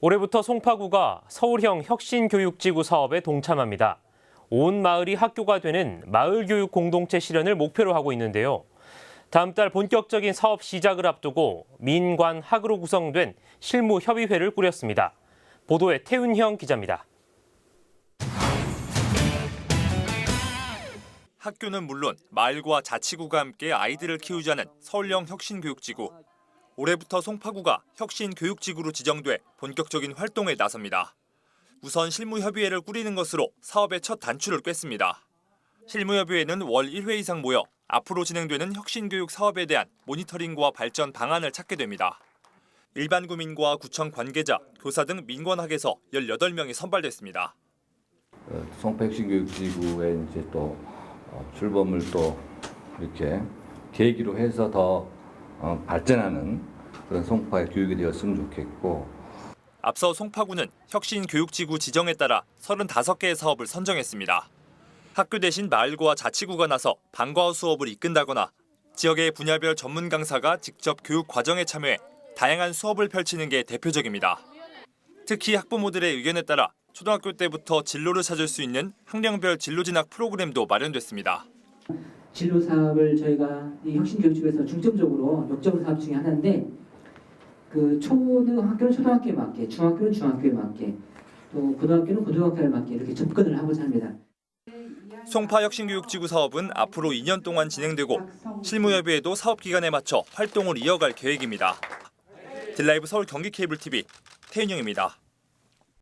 올해부터 송파구가 서울형 혁신교육지구 사업에 동참합니다. 온 마을이 학교가 되는 마을교육 공동체 실현을 목표로 하고 있는데요. 다음 달 본격적인 사업 시작을 앞두고 민관 학으로 구성된 실무 협의회를 꾸렸습니다. 보도에 태훈형 기자입니다. 학교는 물론 마을과 자치구가 함께 아이들을 키우자는 서울형 혁신교육지구. 올해부터 송파구가 혁신 교육지구로 지정돼 본격적인 활동에 나섭니다. 우선 실무협의회를 꾸리는 것으로 사업의 첫 단추를 꿰습니다. 실무협의회는 월 1회 이상 모여 앞으로 진행되는 혁신교육 사업에 대한 모니터링과 발전 방안을 찾게 됩니다. 일반 구민과 구청 관계자, 교사 등 민관학에서 18명이 선발됐습니다. 어, 송파혁신교육지구에 이제 또 어, 출범을 또 이렇게 계기로 해서 더 어, 발전하는 그런 송파의 교육이 되었으면 좋겠고 앞서 송파구는 혁신 교육지구 지정에 따라 35개의 사업을 선정했습니다. 학교 대신 마을과 자치구가 나서 방과후 수업을 이끈다거나 지역의 분야별 전문 강사가 직접 교육 과정에 참여해 다양한 수업을 펼치는 게 대표적입니다. 특히 학부모들의 의견에 따라 초등학교 때부터 진로를 찾을 수 있는 학령별 진로 진학 프로그램도 마련됐습니다. 진로 사업을 저희가 이 혁신 교육집에서 중점적으로 역점 사업 중에 하나인데 그 초등학교는 초등학교에 맞게, 중학교는 중학교에 맞게, 또 고등학교는 고등학교에 맞게 이렇게 접근을 하고자 합니다. 송파 혁신교육지구 사업은 앞으로 2년 동안 진행되고 실무협의회도 사업 기간에 맞춰 활동을 이어갈 계획입니다. 딜라이브 서울 경기 케이블 TV 태윤영입니다.